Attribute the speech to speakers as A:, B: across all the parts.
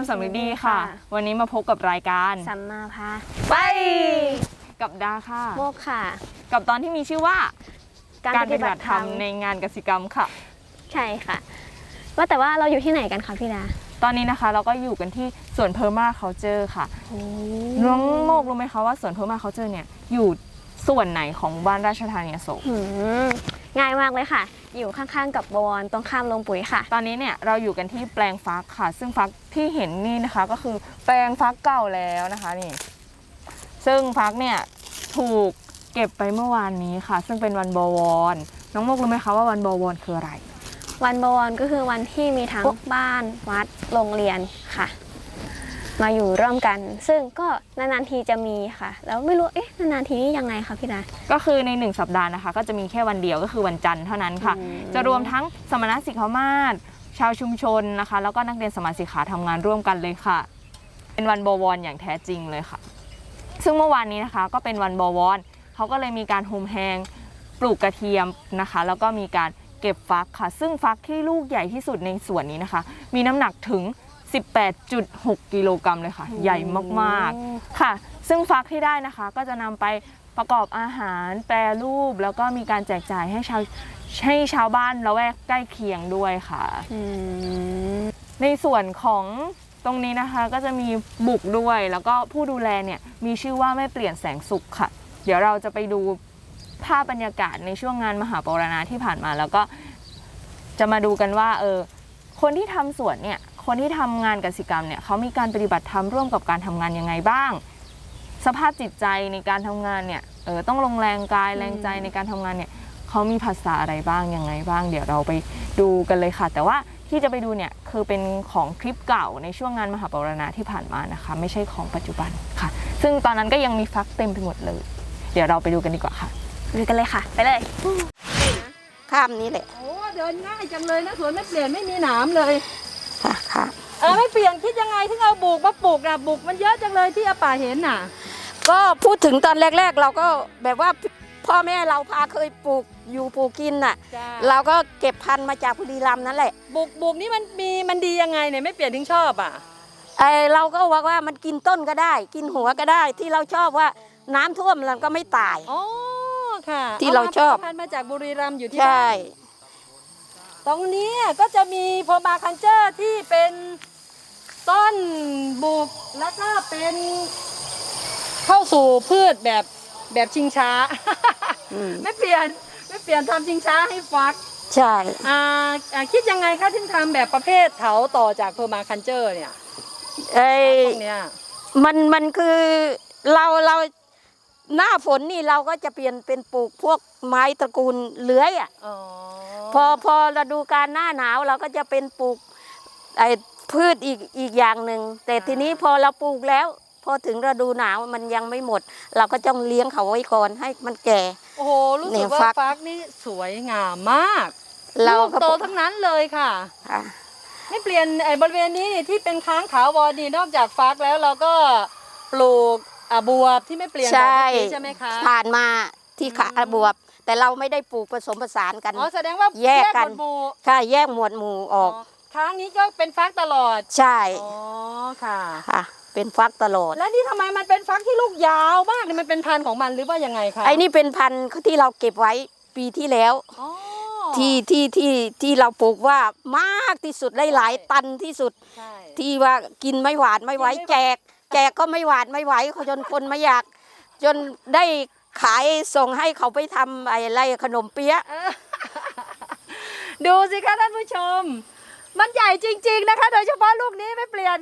A: จริญธรรมสำนึกดีค่ะ วันนี้มาพบกับรายการ
B: สัมมาพา
A: ไป กับดาค่ะ
B: โมกค่ะ
A: กับตอนที่มีชื่อว่า
B: การ
A: การ
B: ป
A: ป
B: ฏิ
A: ฏิ
B: บั
A: บั
B: ติ
A: ติ
B: ธ
A: ธ
B: ร
A: ร
B: ร
A: ร
B: ม
A: มในงานกสิกรรมค่ะ
B: ใช่ค่ะ ว่าแต่ว่าเราอยู่ที่ไหนกันคะพี่ดา
A: ตอนนี้นะคะเราก็อยู่กันที่สวนเพอร์มาเคาเจอร์ค่ะน้องโมกรู้ไหมคะว่าสวนเพอร์มาเคาเจอร์เนี่ยอยู่ส่วนไหนของหมู่บ้านราชธานีอโศก
B: หืมง่ายมากเลยค่ะ อยู่ข้างๆ กับบวรตรงข้ามโรงปุ๋ยค่ะ
A: ตอนนี้เนี่ยเราอยู่กันที่แปลงฟักค่ะ ซึ่งฟักที่เห็นนี่นะคะ ก็คือแปลงฟักเก่าแล้วนะคะนี่ ซึ่งฟักเนี่ยถูกเก็บไปเมื่อวานนี้ค่ะ ซึ่งเป็นวันบวร น้องโมกรู้ไหมคะว่าวันบวรคืออะไร
B: วันบวรก็คือวันที่มีทั้ง
A: โอ๊ะ
B: บ้านวัดโรงเรียนค่ะ มาอยู่ร่วมกัน ซึ่งก็นานๆทีจะมีค่ะ แล้วไม่รู้เอ๊ะนานๆทีนี่ยังไงคะพี่ดา
A: ก็คือในหนึ่งสัปดาห์นะคะ ก็จะมีแค่วันเดียวก็คือวันจันทร์เท่านั้นค่ะ
B: อืม
A: จะรวมทั้งสมณสิกขามาศชาวชุมชนนะคะ แล้วก็นักเรียนสมาสิกขาทำงานร่วมกันเลยค่ะ เป็นวันบวรอย่างแท้จริงเลยค่ะ ซึ่งเมื่อวานนี้นะคะก็เป็นวันบวรเขาก็เลยมีการโฮมแฮงปลูกกระเทียมนะคะ แล้วก็มีการเก็บฟักค่ะ ซึ่งฟักที่ลูกใหญ่ที่สุดในสวนนี้นะคะ มีน้ำหนักถึง 18.6 กิโลกรัมเลยค่ะ ใหญ่มากๆค่ะ ซึ่งฟักที่ได้นะคะก็จะนำไปประกอบอาหารแปรรูป แล้วก็มีการแจกจ่ายให้ชาวให้ชาวบ้านละแวกใกล้เคียงด้วยค่ะ
B: อืม
A: ในส่วนของตรงนี้นะคะก็จะมีบุกด้วยแล้วก็ผู้ดูแลเนี่ยมีชื่อว่าไม่เปลี่ยนแสงสุขค่ะ เดี๋ยวเราจะไปดูภาพบรรยากาศในช่วงงานมหาปรณาที่ผ่านมา แล้วก็จะมาดูกันว่าเออคนที่ทำสวนเนี่ย คนที่ทำงานกสิกรรมเนี่ยเขามีการปฏิบัติธรรมร่วมกับการทำงานยังไงบ้าง สภาพจิตใจในการทำงานเนี่ยเออต้องลงแรงกายแรงใจในการทำงานเนี่ยเขามีภาษาอะไรบ้างยังไงบ้าง เดี๋ยวเราไปดูกันเลยค่ะ แต่ว่าที่จะไปดูเนี่ยคือเป็นของคลิปเก่าในช่วงงานมหาปรณาที่ผ่านมานะคะ ไม่ใช่ของปัจจุบันค่ะ ซึ่งตอนนั้นก็ยังมีฟักเต็มไปหมดเลย เดี๋ยวเราไปดูกันดีกว่าค่ะ
B: ดูกันเลยค่ะ ไปเลย
C: ข้ามนี้แหละ
D: โอ้เดินง่ายจังเลยนะสวนไม่เปลี่ยนไม่มีหนามเลย
C: ค่ะค่ะ
D: เออไม่เปลี่ยนคิดยังไงถึงเอาบุกมาปลูกนะบุกมันเยอะจังเลยที่อาป่าเห็นน่ะ
C: ก็พูดถึงตอนแรก ๆ เราก็แบบว่าพ่อแม่เราพาเคยปลูกอยู่ปลูกกินน่ะเราก็เก็บพันธุ์มาจากบุรีรัมย์นั่นแหละ
D: บุกบุกนี่มันมีมันดียังไงเนี่ยไม่เปลี่ยนถึงชอบอะ
C: ไอเราก็ว่าว่ามันกินต้นก็ได้ กินหัวก็ได้ที่เราชอบว่าน้ำท่วมมันก็ไม่ตาย
D: อ๋อค่ะ
C: ที่เราชอบ
D: พันธุ์มาจากบุรีรัมย์อยู่ที่
C: ใช่
D: บ้านตรงนี้ก็จะมีโพมาคันเจอร์ที่เป็น ต้นบุกแล้วก็เป็นเข้าสู่พืชแบบแบบชิงช้า
C: อืม
D: ไม่เปลี่ยนไม่เปลี่ยนทำชิงช้าให้ฟัก
C: ใช่
D: อ่าอ่าคิดยังไงคะถึงทำแบบประเภทเถาต่อจากเพอร์มาคันเจอร์เนี่ย
C: ไอ
D: พวกเนี้ย
C: มันมันคือเราเราหน้าฝนนี่เราก็จะเปลี่ยนเป็นปลูกพวกไม้ตระกูลเลื้อยอะ
D: อ๋อ
C: พอพอฤดูการหน้าหนาวเราก็จะเป็นปลูกไอ้ พืชอีกอีกอย่างหนึ่งแต่ทีนี้พอเราปลูกแล้ว พอถึงฤดูหนาวมันยังไม่หมด เราก็ต้องเลี้ยงเขาไว้ก่อนให้มันแก่
D: โอ้โหรู้
C: เนี่
D: สึก
C: ย
D: ว่า
C: ฟัก
D: ฟักนี่สวยงามมาก
C: เรา
D: ลูก
C: ก็
D: โตทั้งนั้นเลยค่ะ
C: ค่ะ
D: ไม่เปลี่ยนไอ้บริเวณนี้นี่ที่เป็นค้างขาวอดีนอกจากฟักแล้วเราก็ปลูกอ่าบวบที่ไม่เปลี่ยนแบบ
C: ใช่
D: เมื่อกี้ใช่ไหมคะ
C: ผ่านมาที่ขา
D: อืม
C: บวบ แต่เราไม่ได้ปลูกผสมผสานกัน
D: อ๋อแสดงว่า
C: แยกกัน
D: หมวดหมู่
C: ค่ะแยกหมวดหมู่ออก
D: ค้างนี้ก็เป็นฟักตลอด
C: ใช่
D: อ๋อค่ะ
C: ค่ะ เป็นฟักตลอด
D: แล้วนี่ทำไมมันเป็นฟักที่ลูกยาวมากเนี่ยมันเป็นพันธุ์ของมันหรือว่ายังไงคะ
C: ไอ้นี่เป็นพันธุ์ที่เราเก็บไว้ปีที่แล้ว
D: อ๋อ
C: ที่ที่ที่ที่เราปลูกว่ามากที่สุดได้หลายตันที่สุด
D: ใช่
C: ที่ว่ากินไม่หวานไม่ไหว
D: กินไม่ไหว
C: แจก แจกก็ไม่หวานไม่ไหวจนคนไม่อยาก จนได้ขายส่งให้เขาไปทำไอ้ไรขนมเปี๊ยะ
D: เออดูสิคะท่านผู้ชม มันใหญ่จริง ๆนะคะ โดยเฉพาะลูกนี้ไม่เปลี่ยน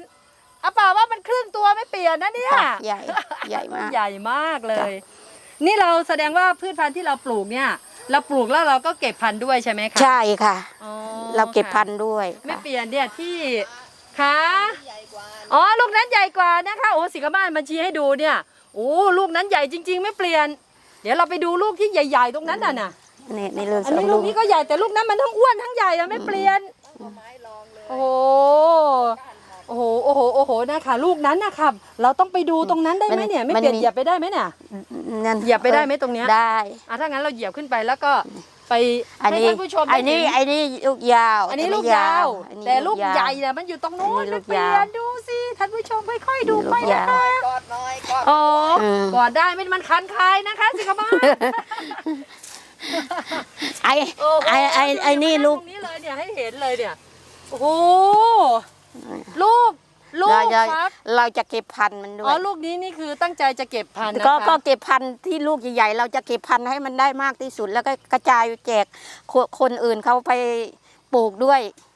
D: อาป่าว่ามันครึ่งตัวไม่เปลี่ยนนะเนี่ย
C: ค่ะใหญ่ใหญ่มาก
D: ใหญ่มากเลย นี่เราแสดงว่าพืชพันธุ์ที่เราปลูกเนี่ย เราปลูกแล้วเราก็เก็บพันธุ์ด้วยใช่ไหมคะ
C: ใช่ค่ะ
D: อ๋อ
C: เราเก็บพัน
D: ค่ะ
C: ธุ์ด้วย
D: ไม่
C: ค่ะ
D: เปลี่ยนเนี่ยที่ขาอ๋อลูกนั้นใหญ่กว่านะคะโอ้สิกาบ้านมาชี้ให้ดูเนี่ยโอ้ลูกนั้นใหญ่จริง ๆ ไม่เปลี่ยน เดี๋ยวเราไปดูลูกที่ใหญ่ ๆ ตรงนั้นน่ะนะ
C: นี่ในเรื่อง
D: อัน
C: สอ
D: นี้
C: ง
D: ลู
C: ลู
D: ก
C: ก
D: นี้ก็ใหญ่แต่ลูกนั้นมันทั้งอ้วนทั้งใหญ่อะไม่เปลี่ยน โอ้โหโอ้โห โอ้โห โอ้โหนะคะลูกนั้นนะครับ เราต้องไปดูตรงนั้นได้ไหมเนี่ย ไม่เปลี่ยนเหยียบไปได้ไหมเนี่ย
C: นั่น
D: เหยียบไปได้ไหมตรงเนี้ย
C: ได้
D: อะถ้างั้นเราเหยียบขึ้นไปแล้วก็ไป
C: อัน
D: ให้
C: นี้
D: ท่านผู้ชม
C: อั
D: ได้
C: นนี้
D: เห็น
C: อันนี้ลูกยาว
D: อันนี้
C: ไม่
D: ลูกยาว
C: อันนี้
D: แต่ลูก
C: ยาว
D: ใหญ่เนี่ยมันอยู่ตรงโน้น
C: อันนี้ลู
D: นัก
C: ก
D: เรีย
C: ยาว
D: นดูสิท่านผู้ชมค่อยๆดู
C: ลูก
D: ไปนะ
C: ยาว
D: คะโอ้
C: อืม
D: กอดได้ไม่มันคันคายนะคะสิคะบ้า
C: ไอ้ไอ้ไอ้ไอ้นี่ลูก
D: ตรงนี้เลยเนี่ยให้เห็นเลยเนี่ยโอ้โหลูกลูก
C: เราจะ
D: ฟัก
C: เราจะเก็บพันธุ์มันด้ว
D: อ๋อยลูกนี้นี่คือตั้งใจจะเก็บพันธุ์นะ
C: ก็
D: คะ
C: ก็เก็บพันธุ์ที่ลูกใหญ่ๆเราจะเก็บพันธุ์ให้มันได้มากที่สุด แล้วก็กระจายแจกคนคนอื่นเขาไปปลูกด้วย
D: ค่ะ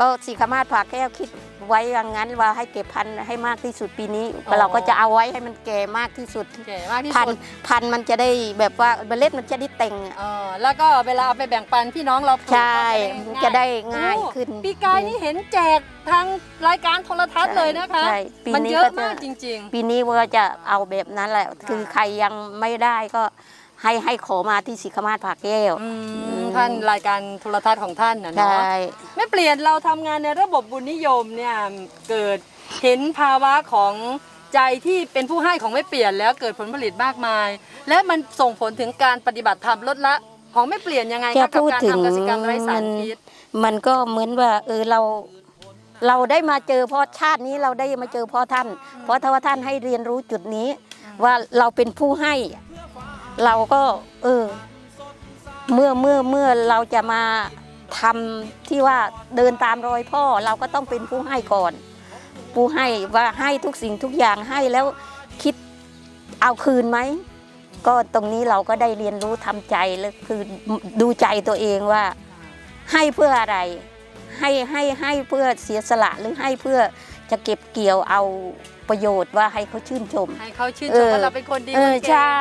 C: ก็สีขมาศผาแก้วคิดไว้อย่างนั้นว่าให้เก็บพันธุ์ให้มากที่สุดปีนี้
D: อ๋อ
C: เราก็จะเอาไว้ให้มันแก่มากที่สุด
D: เก๋มากที่
C: พัน
D: สุด
C: ธุ์พันธุ์มันจะได้แบบว่าเมล็ดมันจะได้เต่งอะ
D: เออแล้วก็เวลาเอาไปแบ่งปันพี่น้องเราปลูก
C: ใช่
D: ก็
C: มันจะได้ง่ายขึ้น
D: โอ้ปีกายนี่เห็นแจกทางรายการโทรทัศน์เลยนะคะ
C: ใช่ปี
D: มัน
C: นี้
D: เยอะ
C: ก็จะ
D: มากจริง
C: ปีนี้ว่าจะเอาแบบนั้นแหละ
D: ค่ะ
C: คือใครยังไม่ได้ก็ให้ให้ขอมาที่สีขมาศผาแก้ว
D: ๆอืม
C: อืม
D: ท่านรายการโทรทัศน์ของท่านนะ
C: ใช่
D: เนาะไม่เปลี่ยนเราทำงานในระบบบุญนิยมเนี่ยเกิดเห็นภาวะของใจที่เป็นผู้ให้ของไม่เปลี่ยนแล้วเกิดผลผลิตมากมาย และมันส่งผลถึงการปฏิบัติธรรมลดละของไม่เปลี่ยนยังไง
C: จะ
D: คะกับ
C: พูด
D: การ
C: ถึง
D: ทำกสิกรรมไร้สาร
C: มัน
D: พิษ
C: มันก็เหมือนว่าเออเราเราได้มาเจอพ่อชาตินี้เราได้มาเจอพ่อท่าน เพราะถ้าว่าท่านให้เรียนรู้จุดนี้ ว่าเราเป็นผู้ให้ เราก็ เออ เมื่อเมื่อเมื่อเราจะมาทำที่ว่าเดินตามรอยพ่อเราก็ต้องเป็นผู้ให้ก่อน ผู้ให้ว่าให้ทุกสิ่งทุกอย่างให้แล้วคิดเอาคืนไหม ก็ตรงนี้เราก็ได้เรียนรู้ทำใจแล้วคือดูใจตัวเองว่า ให้เพื่ออะไร ให้ให้ให้เพื่อเสียสละหรือให้เพื่อจะเก็บเกี่ยวเอาประโยชน์ว่าให้เขาชื่นชม
D: ให้เขาชื่น
C: เอ
D: ชม
C: อ
D: ว่าเราเป็นคนดี
C: เออ
D: คนเก่ง
C: ใช่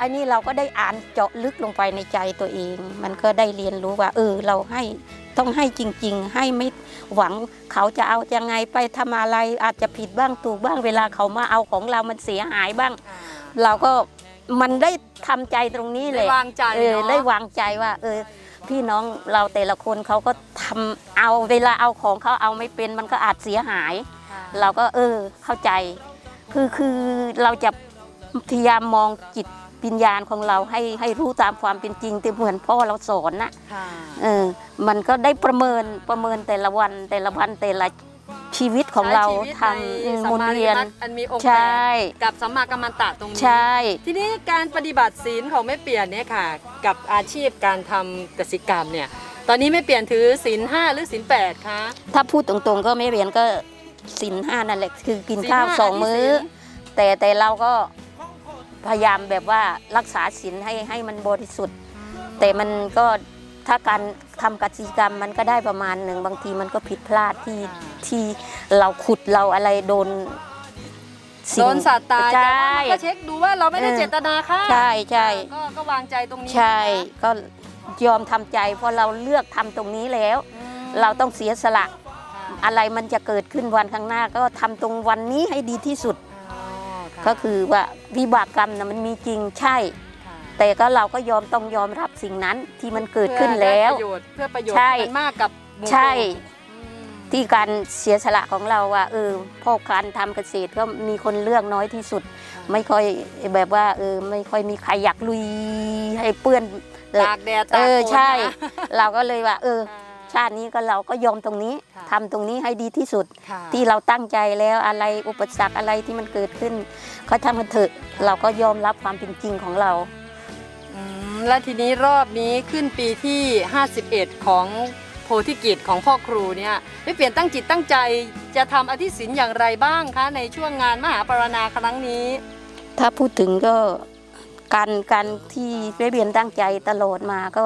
C: อันนี้เราก็ได้อ่านเจาะลึกลงไปในใจตัวเอง มันก็ได้เรียนรู้ว่า เออ เราให้ต้องให้จริง ๆ ให้ไม่หวังเขาจะเอายังไงไปทำอะไรอาจจะผิดบ้างถูกบ้างเวลาเขามาเอาของเรามันเสียหายบ้าง
D: อ่า
C: เราก็มันได้ทำใจตรงนี้แห
D: ได้
C: ละ
D: วางใจ
C: เออ
D: เนาะ
C: ได้วางใจว่า เออ พี่น้องเราแต่ละคนเขาก็ทำเอาเวลาเอาของเขาเอาไม่เป็น มันก็อาจเสียหาย
D: ค่ะ
C: เราก็เออเข้าใจ คือคือเราจะ พยายามมองจิตวิญญาณของเราให้ให้รู้ตามความเป็นจริงที่เหมือนพ่อเราสอนนะ
D: ค่ะ
C: เออมันก็ได้ประเมินประเมินแต่ละวันแต่ละวันแต่ละชีวิตของเรา
D: ใช้ชีวิต
C: ทำ
D: ใน
C: อืม
D: สั
C: หมุ
D: ม
C: น
D: มา
C: เวียน
D: ริมัตอันมีองค์
C: ใช
D: แป่ดกับสัมมากัมมันตะตรงนี้
C: ใช่
D: ทีนี้การปฏิบัติศีลของแม่เปลี่ยนเนี่ยค่ะ กับอาชีพการทำกสิกรรมเนี่ย ตอนนี้แม่เปลี่ยนถือศีลห้าหรือศีลแปดคะ
C: ถ้าพูดตรงๆก็ไม่เรียนก็สินห้านั่นแหละคือกิน
D: ศีล
C: ข้าว
D: ห้
C: สองมื้อ
D: ศีล
C: แต่แต่เราก็ พยายามแบบว่ารักษาศีลให้ให้มันบริสุทธิ์ แต่มันก็ถ้าการทำกสิกรรมมันก็ได้ประมาณหนึ่งบางทีมันก็ผิดพลาดที่ที่เราขุดเราอะไรโดนสิ่ง
D: โดนสัตว์ตาย
C: ใช
D: แต่ว่า่มันก็เช็คดูว่าเราไม่ได้
C: เออ
D: เจตนาค่ะ
C: ใช่ใช่
D: ก็ก็วางใจตรงนี้
C: ใช่
D: นะคะ
C: ก็ยอมทำใจเพราะเราเลือกทำตรงนี้แล้ว
D: อืม
C: เราต้องเสียสละ
D: ค่ะ
C: อะไรมันจะเกิดขึ้นวันข้างหน้าก็ทำตรงวันนี้ให้ดีที่สุด
D: อ๋อค่ะ
C: ก็คือว่าวิบากกรรมนะมันมีจริงใช่
D: ค่ะ
C: แต่ก็เราก็ยอมต้องยอมรับสิ่งนั้นที่มันเกิดขึ้นแล้ว
D: เพื่อได้ประโยชน์เพื่อประโยชน์
C: ใช่
D: ที่มันมากกับหมู่
C: ใช่
D: อืม
C: ที่การเสียสละของเราว่าเออพ่อการทำเกษตรก็มีคนเลือกน้อยที่สุด ไม่ค่อยแบบว่าเออไม่ค่อยมีใครอยากลุยให้เปื้อนเออ
D: ตากแดด
C: เอ
D: ตาก
C: อ
D: ฝน
C: ใช่
D: นะ
C: เราก็เลยว่า เออ
D: ค่ะ
C: ชาตินี้ก็เราก็ยอมตรงนี้
D: ค่ะ
C: ทำตรงนี้ให้ดีที่สุด
D: ค่ะ
C: ที่เราตั้งใจแล้วอะไรอุปสรรคอะไรที่มันเกิดขึ้นเขาทำกันเถอะเราก็ยอมรับความเป็นจริงของเรา
D: อืมและทีนี้รอบนี้ขึ้นปีที่ 51 ของโพธิกิจของพ่อครูเนี่ยไม่เปลี่ยนตั้งจิตตั้งใจจะทำอธิศินอย่างไรบ้างคะในช่วงงานมหาปรณาครั้งนี้
C: ถ้าพูดถึงก็ การการที่ได้เรียนตั้งใจตลอดมาก็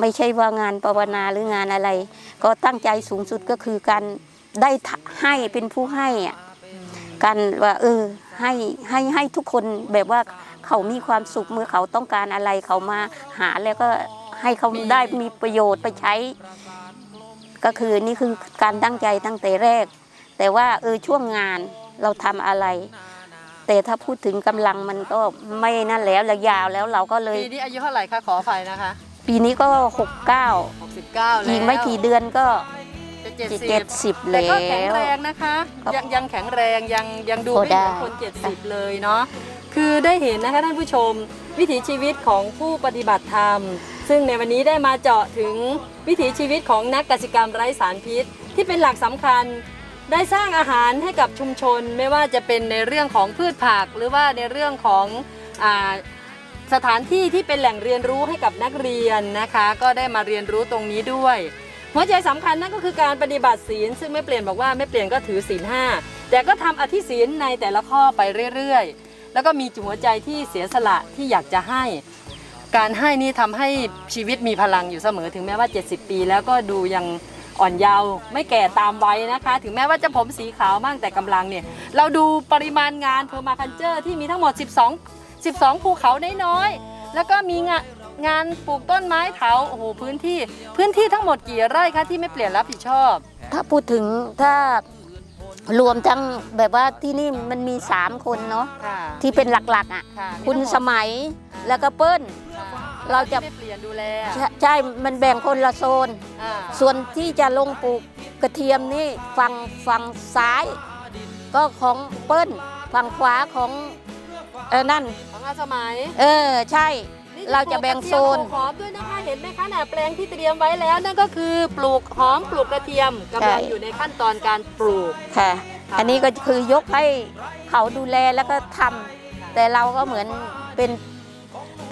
C: ไม่ใช่ว่างานภาวนาหรืองานอะไร ก็ตั้งใจสูงสุดก็คือการได้ทะให้เป็นผู้ให้อะการว่าเออให้ให้ให้ทุกคนแบบว่าเขามีความสุขเมื่อเขาต้องการอะไรเขามาหาแล้วก็ให้เขา
D: มี
C: ได้มีประโยชน์ไปใช้ ก็คือนี่คือการตั้งใจตั้งแต่แรก แต่ว่าเออช่วงงานเราทำอะไร แต่ถ้าพูดถึงกำลังมันก็ไม่นั่นแล้วระยาวแล้วเราก็เลย
D: ปีนี้อายุเท่าไหร่คะขอไฟนะคะ
C: ปีนี้ก็หกเก้า
D: 69แล้ว
C: อีกไม่กี่เดือนก็
D: จะ
C: จะ
D: 70
C: เจ็ดสิบ
D: แต่
C: แล้
D: ก็แข็ง
C: ว
D: แรงนะคะ
C: ครับ
D: ยังยังแข็งแรงยังยังดู
C: โอ้
D: ไม่เหมือน
C: ได้
D: คน70เลยเนาะคือได้เห็นนะคะท่านผู้ชม วิถีชีวิตของผู้ปฏิบัติธรรม ซึ่งในวันนี้ได้มาเจาะถึงวิถีชีวิตของนักกสิกรรมไร้สารพิษ ที่เป็นหลักสำคัญ ได้สร้างอาหารให้กับชุมชนไม่ว่าจะเป็นในเรื่องของพืชผัก หรือว่าในเรื่องของอสถานที่ที่เป็นแหล่งเรียนรู้ให้กับนักเรียนนะคะ ก็ได้มาเรียนรู้ตรงนี้ด้วย หัวใจสำคัญนั่นก็คือการปฏิบัติศีล ซึ่งไม่เปลี่ยนบอกว่าไม่เปลี่ยนก็ถือศีลห้าแต่ก็ทำอธิศีลในแต่ละข้อไปเรื่อยๆ แล้วก็มีจุหัวใจที่เสียสละที่อยากจะให้ การให้นี่ทำให้ชีวิตมีพลังอยู่เสมอถึงแม้ว่า 70 ปี แล้วก็ดูยัง อ่อนเยาว์ไม่แก่ตามวัยนะคะ ถึงแม้ว่าจะผมสีขาวบ้างแต่กำลังเนี่ย เราดูปริมาณงานเพอร์มาคันเจอร์ที่มีทั้งหมด 12 12 ภูเขาน้อยๆแล้วก็มีงานงานปลูกต้นไม้เถาโอ้โหพื้นที่พื้นที่ทั้งหมดกี่ไร่คะที่ไม่เปลี่ยนรับผิดชอบ
C: ถ้าพูดถึงถ้ารวมทั้งแบบว่าที่นี่มันมีสามคนเนาะ
D: ค่ะ
C: ที่เป็นหลักๆอะ
D: ค่ะ
C: คุณ
D: มี
C: ส
D: ทั้งหมด
C: มัยแล้วก็เปิ้ล เราจะ
D: ที่ไม่เปลี่ยนดูแล
C: ใช่ใช่ มันแบ่งคนละโซน
D: อ่า
C: ส่วนที่จะลงปลูกกระเทียมนี่ฝั่งฝั่งซ้าย ก็ของเปิ้ลฝั่งขวาของเออนั่น
D: ของอาสมัย
C: เออใช่
D: นี่
C: เราจะแบ่งโซน
D: ปลูกกระเทียมปลูกหอมด้วยนะคะเห็นไหมคะน่ะแปลงที่เตรียมไว้แล้วนั่นก็คือปลูกหอมปลูกกระเทียมกำลัง
C: ใช่
D: อยู่ในขั้นตอนการปลูก
C: ค่ะ
D: ค่ะ
C: อันนี้ก็คือยกให้เขาดูแลแล้วก็ทำแต่เราก็เหมือนเป็น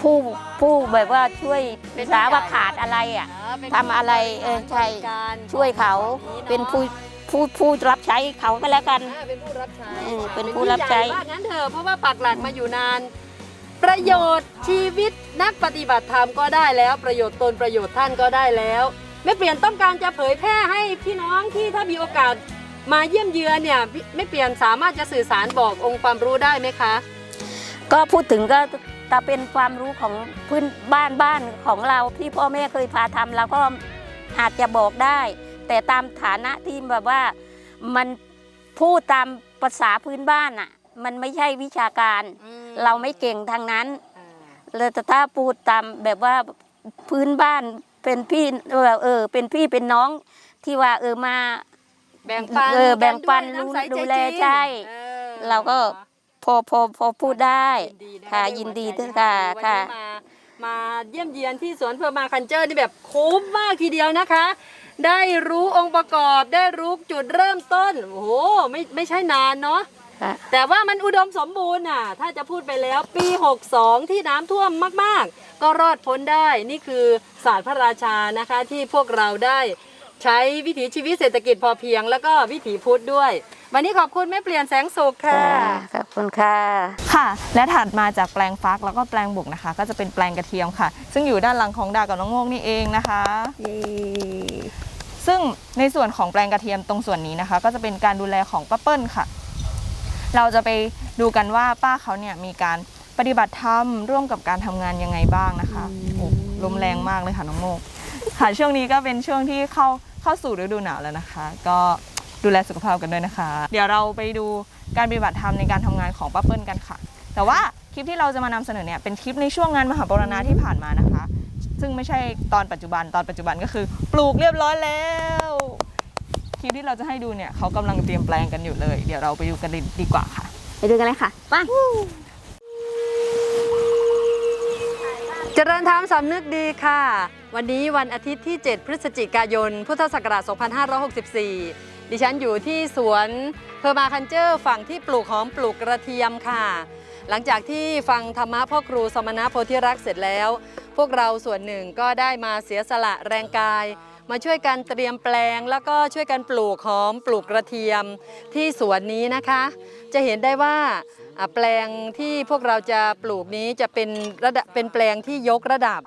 C: ผู้ผู้แบบว่าช่วยภาษาว่าขาดอะไรอะ
D: อ่าเป็น
C: ทำอะไรเออใช่
D: การ
C: ช่วยเขาเป็นผู้ผู้ผู้รับใช้เขาก็แล้วกัน
D: อ่าเป็นผู้รับใช้
C: เออเป็นผู้รับใช้
D: เป็นผู้ญ่ว่างั้นเถอะเพราะว่าปักหลักมาอยู่นาน ประโยชน์ชีวิตนักปฏิบัติธรรมก็ได้แล้ว ประโยชน์ตนประโยชน์ท่านก็ได้แล้วไม่เปลี่ยนต้องการจะเผยแพร่ให้พี่น้องที่ถ้ามีโอกาสมาเยี่ยมเยือนเนี่ยไม่เปลี่ยนสามารถจะสื่อสารบอกองค์ความรู้ได้ไหมคะ
C: ก็พูดถึงก็ แต่เป็นความรู้ของพื้นบ้านบ้านของเราที่พ่อแม่เคยพาทำเราก็อาจจะบอกได้ แต่ตามฐานะที่แบบว่ามันพูดตามภาษาพื้นบ้านอะ มันไม่ใช่วิชาการ เราไม่เก่งทางนั้นเลยแต่ถ้าพูดตามแบบว่าพื้นบ้านเป็นพี่เออเออเป็นพี่เป็นน้องที่ว่าเออมา
D: แบ่งปัน
C: เออแบ่งปัน
D: กัด้วยำใส
C: ดู
D: ใจ
C: แล
D: จริง
C: ใช่
D: ออ
C: เราก็ พอพอพอพูดได้
D: ยินดีน
C: ค่ะ
D: ได้
C: ยินดี
D: หัวใจ
C: ด้วยค่ะ
D: วันนี้
C: ค่ะ
D: มามาเยี่ยมเยียนที่สวนเพอร์มาคันเจอร์นี่แบบคุ้มมากทีเดียวนะคะ ได้รู้องค์ประกอบได้รู้จุดเริ่มต้นโอ้โหไม่ไม่ใช่นานเนาะ
C: ค่ะ
D: แต่ว่ามันอุดมสมบูรณ์น่ะ ถ้าจะพูดไปแล้วปี 62 ที่น้ำท่วมมากๆ ก็รอดพ้นได้ นี่คือศาสตร์พระราชานะคะที่พวกเราได้ใช้วิถีชีวิตเศรษฐกิจพอเพียง แล้วก็วิถีพุทธด้วย วันนี้ขอบคุณแม่เปลี่ยนแสงสุขค่ะ
C: ขอบคุณค่ะ
A: ค่ะ และถัดมาจากแปลงฟักแล้วก็แปลงบุกนะคะ ก็จะเป็นแปลงกระเทียมค่ะ ซึ่งอยู่ด้านหลังของดากับน้องโงกนี่เองนะคะซึ่งในส่วนของแปลงกระเทียมตรงส่วนนี้นะคะ ก็จะเป็นการดูแลของป้าเปิ้ลค่ะ เราจะไปดูกันว่าป้าเขาเนี่ยมีการปฏิบัติธรรมร่วมกับการทำงานยังไงบ้างนะคะโอ้ลมแรงมากเลยค่ะน้องโมกค่ะช่วงนี้ก็เป็นช่วงที่เข้าเข้าสู่ฤดูหนาวแล้วนะคะ ก็ ดูแลสุขภาพกันด้วยนะคะ เดี๋ยวเราไปดูการปฏิบัติธรรมในการทำงานของป้าเปิ้ลกันค่ะ แต่ว่าคลิปที่เราจะมานำเสนอเนี่ยเป็นคลิปในช่วงงานมหาปรณาที่ผ่านมานะคะ ซึ่งไม่ใช่ตอนปัจจุบันตอนปัจจุบันก็คือ ปลูกเรียบร้อยแล้วคลิปที่เราจะให้ดูเนี่ยเขากำลังเตรียมแปลงกันอยู่เลย เดี๋ยวเราไปดูกันดีกว่าค่ะ
B: ไปดูกันเลยค่ะไป
D: เจริญธรรมสำนึกดีค่ะ วันนี้วันอาทิตย์ที่ 7 พฤศจิกายน พุทธศักราช 2564 ดิฉันอยู่ที่สวนเพอร์มาคันเจอร์ ฝั่งที่ปลูกหอมปลูกกระเทียมค่ะ หลังจากที่ฟังธรรมะพ่อครูสมณะโพธิรักษ์เสร็จแล้ว พวกเราส่วนหนึ่งก็ได้มาเสียสละแรงกาย มาช่วยกันเตรียมแปลง แล้วก็ช่วยกันปลูกหอมปลูกกระเทียมที่สวนนี้นะคะ จะเห็นได้ว่าแปลงที่พวกเราจะปลูกนี้จะเป็นระดับเป็นแปลงที่ยกระดับ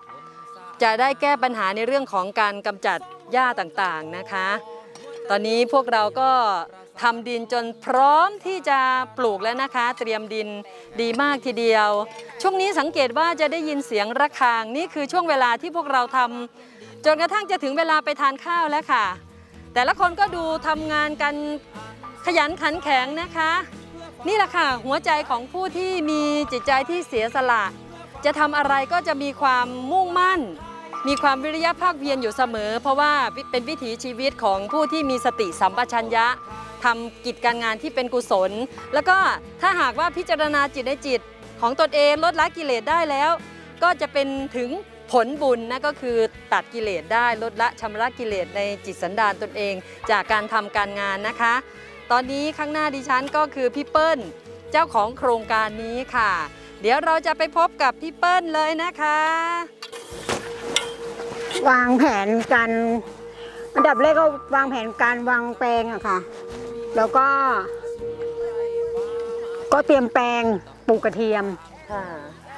D: จะได้แก้ปัญหาในเรื่องของการกำจัดหญ้าต่างๆนะคะ ตอนนี้พวกเราก็ทำดินจนพร้อมที่จะปลูกแล้วนะคะ เตรียมดินดีมากทีเดียว ช่วงนี้สังเกตว่าจะได้ยินเสียงระฆังนี่คือช่วงเวลาที่พวกเราทำจนกระทั่งจะถึงเวลาไปทานข้าวแล้วค่ะ แต่ละคนก็ดูทำงานกันขยันขันแข็งนะคะ นี่แหละค่ะหัวใจของผู้ที่มีจิตใจที่เสียสละ จะทำอะไรก็จะมีความมุ่งมั่น มีความวิริยะภาคเพียรอยู่เสมอ เพราะว่าเป็นวิถีชีวิตของผู้ที่มีสติสัมปชัญญะทำกิจการงานที่เป็นกุศล แล้วก็ถ้าหากว่าพิจารณาจิตในจิตของตนเองลดละกิเลสได้แล้ว ก็จะเป็นถึงผลบุญนั่นก็คือตัดกิเลสได้ลดละชำระกิเลสในจิตสันดานตนเอง จากการทำการงานนะคะ ตอนนี้ข้างหน้าดิฉันก็คือพี่เปิ้ลเจ้าของโครงการนี้ค่ะ เดี๋ยวเราจะไปพบกับพี่เปิ้ลเลยนะคะ
E: วางแผนการอันดับแรกก็วางแผนการวางแปลงอะค่ะ แล้วก็ ก็เตรียมแปลงปลูกกระเทียม
D: ค่ะ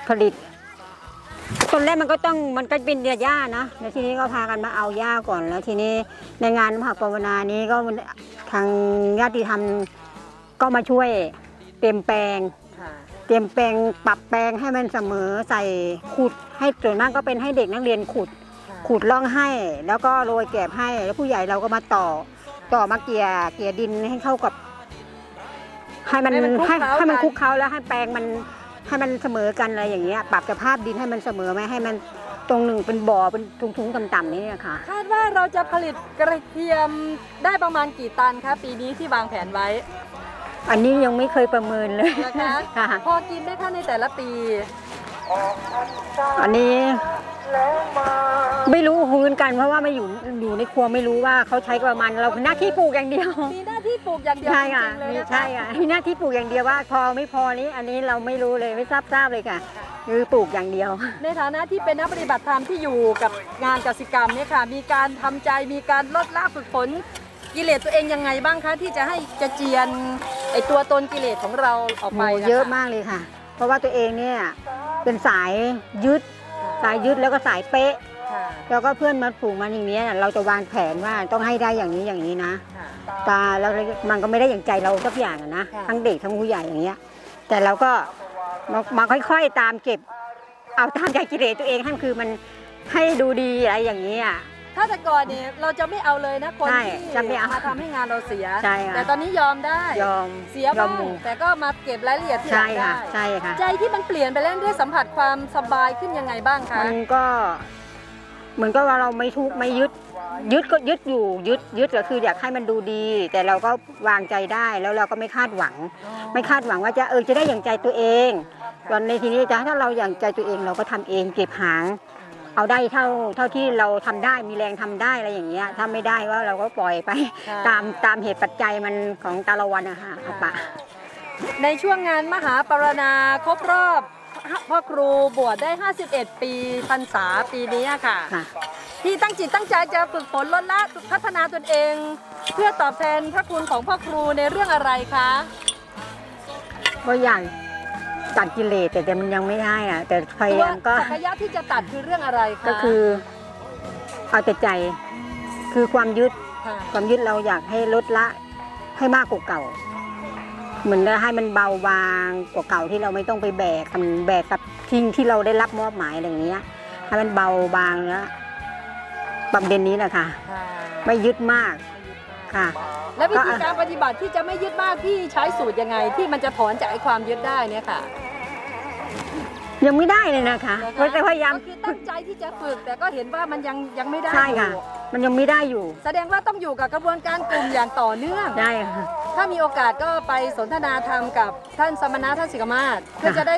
E: ผลิตตอนแรกมันก็ต้องมันก็เป็นเดือหญ้านะแล้วทีนี้ก็พากันมาเอาหญ้าก่อนแล้วทีนี้ในงานมหาปวนานี้ก็ทางญาติธรรมก็มาช่วยเตรียมแปลง
D: ค่ะ
E: เตรียมแปลงปรับแปลงให้มันเสมอใส่ขุดให้ส่วนมากก็เป็นให้เด็กนักเรียนขุด ขุดร่องให้แล้วก็โรยแกบให้ แล้วผู้ใหญ่เราก็มาต่อ ต่อมาเกลี่ยเกลี่ยดินให้เข้ากับ ให้มัน
D: ให้มันคลุก
E: ให้
D: เคล้า
E: ให้มัน
D: กัน
E: คลุกเคล้าแล้วให้แปลงมันให้มันเสมอกันอะไรอย่างเงี้ย ปรับสภาพดินให้มันเสมอไม่ให้มันตรงหนึ่งเป็นบ่อเป็นทุงๆต่ำๆนี่ค่ะ
D: คาดว่าเราจะผลิตกระเทียมได้ประมาณกี่ตันคะปีนี้ที่วางแผนไว้
E: อันนี้ยังไม่เคยประเมินเลย
D: นะคะ
E: ค่ะ
D: พอกินไหมคะในแต่ละปี
E: อันนี้ไม่รู้เหมือนกันเพราะว่าไม่อยู่อยู่ในครัวไม่รู้ว่าเขาใช้ประมาณเราหน้าที่ปลูกอย่างเดียว
D: มีหน้าที่ปลูกอย่างเดียว
E: ใช่
D: จ
E: ค่ะ
D: ริงๆเลย
E: มี
D: นะคะ
E: ใช่ค่ะมีหน้าที่ปลูกอย่างเดียวว่า พอไม่พอนี้อันนี้เราไม่รู้เลยไม่ทราบทราบเลยค่ะคือปลูกอย่างเดียว
D: ในฐานะที่เป็นนักปฏิบัติธรรมที่อยู่กับงานกสิกรรมเนี่ยค่ะ มีการทำใจมีการลดละฝึกฝนกิเลสตัวเองยังไงบ้างคะที่จะให้จะเจียนไอตัวตนกิเลสของเราออกไป
E: โอ้
D: นค
E: เยอะมากเลยค่ะ เพราะว่าตัวเองเนี่ย เป็นสายยึด สายยึดแล้วก็สายเป๊ะ
D: ค่ะ
E: แล้วก็เพื่อนมาปลูกมันอย่างเนี้ยเราจะวางแผนว่าต้องให้ได้อย่างนี้อย่างนี้นะ
D: ค่ะ
E: ตาแล้วมันก็ไม่ได้อย่างใจเราสักอย่างอะนะ
D: ค่ะ
E: ทั้งเด็กทั้งผู้ใหญ่อย่างเงี้ย แต่เราก็มามาค่อยๆตามเก็บ เอาตามใจกิเลสตัวเองให้มันคือมันให้ดูดีอะไรอย่างนี้อะ
D: ถ้าแต่ก่อนเนี่ยเราจะไม่เอาเลยนะคน
E: ใช่
D: ที่
E: จะไม่เอา
D: มาทำให้งานเราเสีย
E: ใช่ค่ะ
D: แต่ตอนนี้ยอมได้
E: ยอม
D: เสีย
E: ยอ
D: บ้ามง
E: หมู่
D: แต่ก็มาเก็บรายละเอียดที่ห
E: ใช่
D: ลังได้
E: ค่ะใช่ค่ะ
D: ใจที่มันเปลี่ยนไปเล่นได้สัมผัสความสบายขึ้นยังไงบ้างคะ
E: มันก็เหมือนก็ว่าเราไม่ทุกข์ไม่ยึด ยึดก็ยึดอยู่ยึดยึดก็คืออยากให้มันดูดี แต่เราก็วางใจได้แล้วเราก็ไม่คาดหวัง ไม่คาดหวังว่าจะเออจะได้อย่างใจตัวเองตอนในทีนี้จะถ้าเราอย่างใจตัวเองเราก็ทำเองเก็บหาง เอาได้เท่าเท่าที่เราทำได้มีแรงทำได้อะไรอย่างเงี้ยถ้าไม่ได้ว่าเราก็ปล่อยไป
D: ค่ะ
E: ตามตามเหตุปัจจัยมันของแต่ละวันอะค่ะเอาปะ
D: ในช่วงงานมหาปรณาครบรอบพ่อครูบวชได้ 51 ปีพรรษาปีนี้ค่ะ
E: ค่ะ
D: ที่ตั้งจิตตั้งใจจะฝึกฝนลดละพัฒนาตนเอง เพื่อตอบแทนพระคุณของพ่อครูในเรื่องอะไรคะ
E: ก็อยาก ตัดกิเลสแต่แต่มันยังไม่ได้อะแต่พยา
D: ตัวยา
E: มก็
D: ศักยะที่จะตัดคือเรื่องอะไรคะ
E: ก็คือ เอาแต่ใจคือความยึด
D: ค่ะ
E: ความยึดเราอยากให้ลดละให้มากกว่าเก่า เหมือนให้มันเบาบางกว่าเก่าที่เราไม่ต้องไปแบกมันแบกกับทิ้งที่เราได้รับมอบหมายอะไรอย่างเงี้ยให้มันเบาบางแล้วประเด็นนี้แหละค่ะ
D: ค่ะ
E: ไม่ยึดมาก ค่ะ
D: และวิธีการปฏิบัติที่จะไม่ยึดมากพี่ใช้สูตรยังไง ที่มันจะถอนจากไอ้ความยึดได้เนี่ยค่ะ
E: ยังไม่ได้เลยนะคะ
D: นะคะ
E: เพราะแต่พยายาม
D: ก็คือตั้งใจที่จะฝึกแต่ก็เห็นว่ามันยังยังไม่ได้
E: ใช่ค่ะ
D: อยู่
E: มันยังไม่ได้อยู่
D: แสดงว่าต้องอยู่กับกระบวนการกลุ่มอย่างต่อเนื่อง
E: ได้ค่ะ
D: ถ้ามีโอกาสก็ไปสนทนาธรรมกับท่านสมณะท่านสิกมาศเพื่อจะได้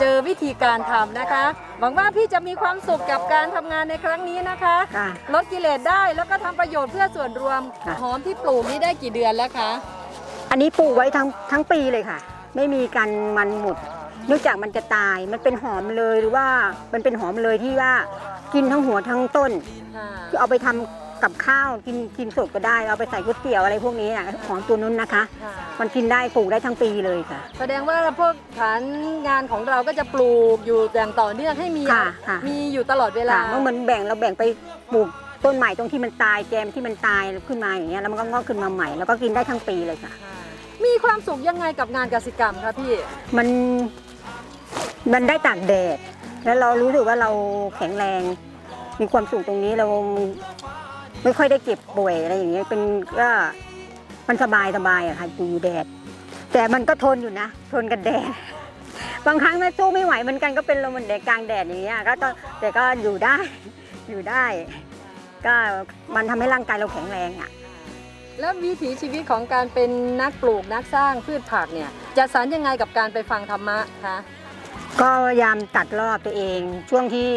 D: เจอวิธีการทำนะคะ หวังว่าพี่จะมีความสุขกับการทำงานในครั้งนี้นะคะ
E: ค่ะ
D: ลดกิเลสได้แล้วก็ทำประโยชน์เพื่อส่วนรวม
E: ค่ะ
D: หอมที่ปลูกนี้ได้กี่เดือนแล้วคะ
E: อันนี้ปลูกไว้ทั้งทั้งปีเลยค่ะ ไม่มีการมันหมด เนื่องจากมันจะตาย มันเป็นหอมเลยหรือว่ามันเป็นหอมเลยที่ว่ากินทั้งหัวทั้งต้น คือเอาไปทำ กับข้าวกินกินสดก็ได้เอาไปใส่ก๋วยเตี๋ยวอะไรพวกนี้อะของตัวนู้นนะคะมันกินได้ปลูกได้ทั้งปีเลยค่ะ
D: แสดงว่าพวกฐานงานของเราก็จะปลูกอยู่อย่างต่อเนื่องให้มี
E: ค่ะค่ะ
D: มีอยู่ตลอดเวลา
E: ค่ะเมื่อมันแบ่งเราแบ่งไปปลูกต้นใหม่ตรงที่มันตายแจมที่มันตายขึ้นมาอย่างเงี้ยแล้วมันก็งอกขึ้นมาใหม่แล้วก็กินได้ทั้งปีเลยค่ะ
D: มีความสุขยังไงกับงานกสิกรรมคะพี่
E: มันมันได้ตากแดด แล้วเรารู้สึกว่าเราแข็งแรง มีความสุขตรงนี้เรา ไม่ค่อยได้เก็บป่วยอะไรอย่างเงี้ยเป็นก็มันสบายสบายอะค่ะอยู่แดด แต่มันก็ทนอยู่นะ ทนกับแดด บางครั้งแมันสู้ไม่ไหวเหมือนกันก็เป็นลมเหมือนแดดกลางแดดอย่างเงี้ยก็ต้องแต่ก็อยู่ได้อยู่ได้ ก็มันทำให้ร่างกายเราแข็งแรงอะ
D: แล้ววิถีชีวิตของการเป็นนักปลูกนักสร้างพืชผักเนี่ยจะสานยังไงกับการไปฟังธรรมะคะ
E: ก็พยายามตัดรอบตัวเอง ช่วงที่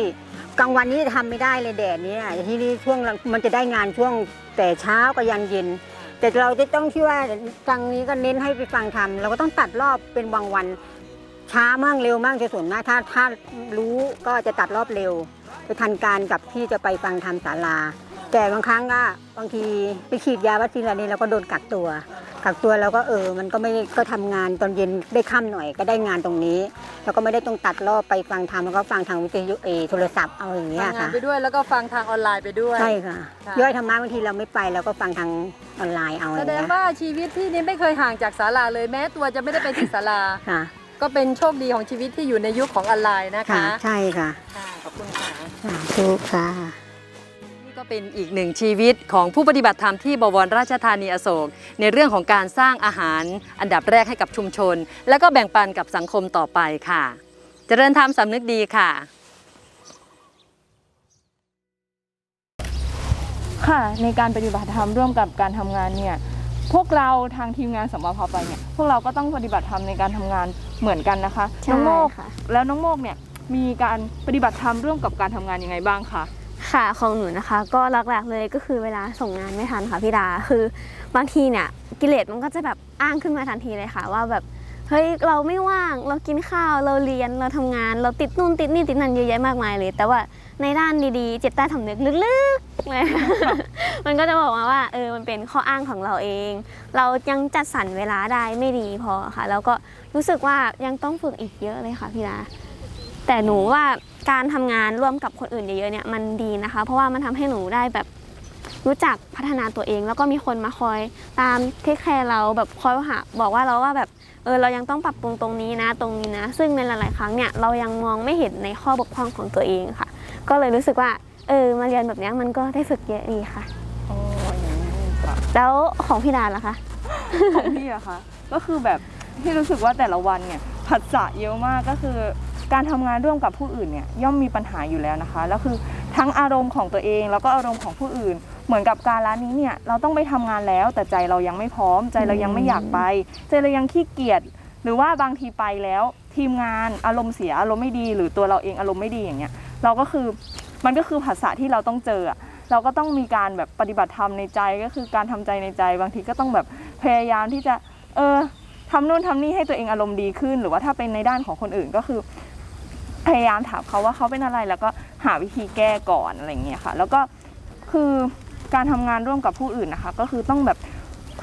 E: กลางวันนี้ทำไม่ได้เลยแดดเนี้ที่นี่ช่วงมันจะได้งานช่วงแต่เช้ากับยันเย็น แต่เราจะต้องที่ว่าทางนี้ก็เน้นให้ไปฟังทำเราก็ต้องตัดรอบเป็นบางวัน ช้ามั่งเร็วมั่งจะส่วนมากถ้าถ้ารู้ก็จะตัดรอบเร็วไปทันการกับที่จะไปฟังทำศาลา แต่บางครั้งก็บางทีไปฉีดยาวัคซีนอะไรนี้เราก็โดนกักตัวกักตัวแล้วก็เออ มันก็ไม่ก็ทำงานตอนเย็นได้ค่ำหน่อยก็ได้งานตรงนี้ แล้วก็ไม่ได้ต้องตัดรอบไปฟังทำแล้วก็ฟังทางวิทยุเออโทรศัพท์เอาอย่างเงี้ย
D: ทำงาน
E: ค่ะ
D: ไปด้วยแล้วก็ฟังทางออนไลน์ไปด้วย
E: ใช่ค่ะ
D: ค่ะ
E: ย่อยธรรมะบางทีเราไม่ไปเราก็ฟังทางออนไลน์เอาอ
D: แส
E: ย่าง
D: ดง
E: เงี้ย
D: ว่าชีวิตพี่นี่ไม่เคยห่างจากศาลาเลยแม้ตัวจะไม่ได้ไปที่ศาลา
E: ค่ะ
D: ก็เป็นโชคดีของชีวิตที่อยู่ในยุคของออนไลน์นะ
E: ค่ะ
D: คะ
E: ใช่ค่ะ
D: ค่ะขอบคุณค่ะ
E: สาธุค่ะ
D: นี่ ก็เป็นอีกหนึ่งชีวิตของผู้ปฏิบัติธรรมที่บวรราชธานีอโศก ในเรื่องของการสร้างอาหารอันดับแรกให้กับชุมชน แล้วก็แบ่งปันกับสังคมต่อไปค่ะ เจริญธรรมสำนึกดีค่ะ
A: ค่ะ ในการปฏิบัติธรรมร่วมกับการทำงานเนี่ยพวกเราทางทีมงานสมภพไปเนี่ยพวกเราก็ต้องปฏิบัติธรรมในการทำงานเหมือนกันนะคะ
B: ใช่
A: น้องโมก
B: ค่ะ
A: แล้วน้องโมกเนี่ยมีการปฏิบัติธรรมร่วมกับการทำงานยังไงบ้างคะ
B: ค่ะของหนูนะคะก็หลักๆเลยก็คือเวลาส่งงานไม่ทันค่ะพี่ดาคือบางทีเนี่ยกิเลสมันก็จะแบบอ้างขึ้นมาทันทีเลยค่ะ ว่าแบบเฮ้ยเราไม่ว่างเรากินข้าวเราเรียนเราทำงาน เราติดนู่นติดนี่ติดนั่นเยอะแยะมากมายเลย แต่ว่าในด้านดีๆ เจ็บใต้สำนึกลึกๆเลยมันก็จะบอกมาว่าเออมันเป็นข้ออ้างของเราเอง เรายังจัดสรรเวลาได้ไม่ดีพอค่ะ แล้วก็รู้สึกว่ายังต้องฝึกอีกเยอะเลยค่ะพี่ดาแต่หนูว่า การทำงานร่วมกับคนอื่นเยอะๆเนี่ยมันดีนะคะ เพราะว่ามันทำให้หนูได้แบบรู้จักพัฒนาตัวเอง แล้วก็มีคนมาคอยตามเทคแคร์เราแบบคอยหาบอกว่าเราว่าแบบเออเรายังต้องปรับปรุงตรงนี้นะตรงนี้นะ ซึ่งในหลาย ๆ ครั้งเนี่ยเรายังมองไม่เห็นในข้อบกพร่องของตัวเองค่ะ ก็เลยรู้สึกว่าเออมาเรียนแบบเนี้ยมันก็ได้ฝึกเยอะดีค่ะ
A: อ๋ออย่างนี้ค่ะ
B: แล้วของพี่ดาล่ะคะ
A: ของพี่อะคะก็คือแบบที่รู้สึกว่าแต่ละวันเนี่ยผัสสะเยอะมากก็คือ การทำงานร่วมกับผู้อื่นเนี่ยย่อมมีปัญหาอยู่แล้วนะคะแล้วคือทั้งอารมณ์ของตัวเอง แล้วก็อารมณ์ของผู้อื่น เหมือนกับการร้านนี้เนี่ยเราต้องไปทำงานแล้ว แต่ใจเรายังไม่พร้อม ใจเรายังไม่อยากไป ใจเรายังขี้เกียจหรือว่าบางทีไปแล้วทีมงานอารมณ์เสียอารมณ์ไม่ดี หรือตัวเราเองอารมณ์ไม่ดีอย่างเงี้ยเราก็คือมันก็คือภาษาที่เราต้องเจอเราก็ต้องมีการแบบปฏิบัติธรรมในใจก็คือการทำใจในใจ บางทีก็ต้องแบบพยายามที่จะเออทำนู่นทำนี่ให้ตัวเองอารมณ์ดีขึ้น หรือว่าถ้าเป็นในด้านของคนอื่นก็คือ พยายามถามเขาว่าเขาเป็นอะไรแล้วก็หาวิธีแก้ก่อนอะไรอย่างเงี้ยค่ะ แล้วก็คือการทำงานร่วมกับผู้อื่นนะคะ ก็คือต้องแบบ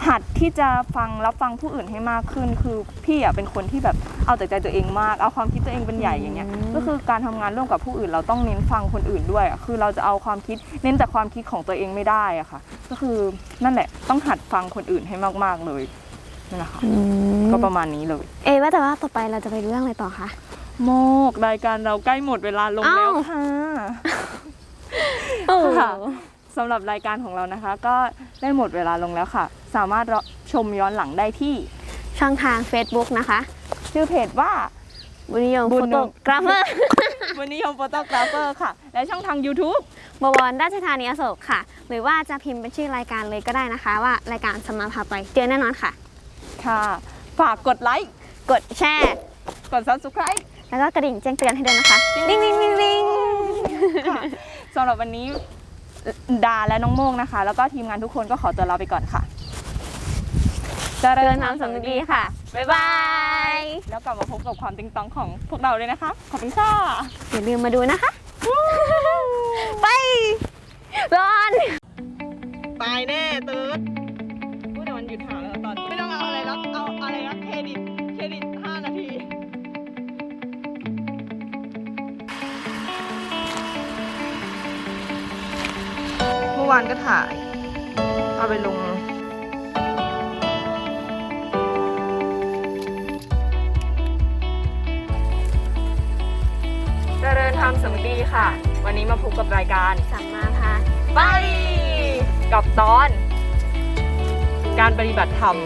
A: หัดที่จะฟังรับฟังผู้อื่นให้มากขึ้น คือพี่อะเป็นคนที่แบบเอาแต่ใจตัวเองมาก เอาความคิดตัวเองเป็นใหญ่อย่างเงี้ย
B: อืม
A: ก็คือการทำงานร่วมกับผู้อื่น เราต้องเน้นฟังคนอื่นด้วยอะคือเราจะเอาความคิดเน้นแต่ความคิดของตัวเองไม่ได้อะค่ะ ก็คือนั่นแหละต้องหัดฟังคนอื่นให้มากๆเลยนั่นแหละค่ะก็ประมาณนี้เลย
B: เอะว่าแต่ว่าต่อไปเราจะไปเรื่องอะไรต่อคะ
A: โมกรายการเราใกล้หมดเวลาลงแล้ว
B: อ้าว
A: ค่ะ
B: โอ้
A: ค่ะสำหรับรายการของเรานะคะ ก็ได้หมดเวลาลงแล้วค่ะ สามารถรับชมย้อนหลังได้ที่
B: ช่องทาง Facebook นะคะ
A: ชื่อเพจว่า
B: บุญนิยม
A: บุ
B: โฟ
A: ญ
B: โต
A: นิยม
B: กราฟเฟอร์
A: วันนี้ยมโฟโตกราฟเฟอร์ค่ะ และช่องทาง YouTube
B: บวรราชธานีอโศกค่ะ หรือว่าจะพิมพ์เป็นชื่อรายการเลยก็ได้นะคะ ว่ารายการสมมาพาไปเจอแน่นอนค่ะ
A: ค่ะ ฝากกดไลค์
B: กดแชร์
A: กด subscribe
B: แล้วก็กระดิ่งแจ้งเตือนให้ด้วยนะคะวิ่งวิ่งวิ่งวิ่ง
A: ค่ะสำหรับวันนี้ดาและน้องโมงนะคะ แล้วก็ทีมงานทุกคนก็ขอตัวลาไปก่อนค่ะเจ
B: เตื
A: ริ
B: อน
A: ญ
B: น้ำสำนึกดีค่ะ บ๊ายบาย
A: แล้วกลับมาพบกับความติงตองของพวกเราเลยนะคะ ขอบคุณค่ะ
B: อย่าลืมมาดูนะคะ ไปร้อน
A: ตายแน่ตืด วานก็ถ่าย เอาไปลง เจริญธรรมสมดีค่ะ วันนี้มาพบกับรายการ
B: สัมมาพา
A: ไปกับตอน การปฏิบัติธรรม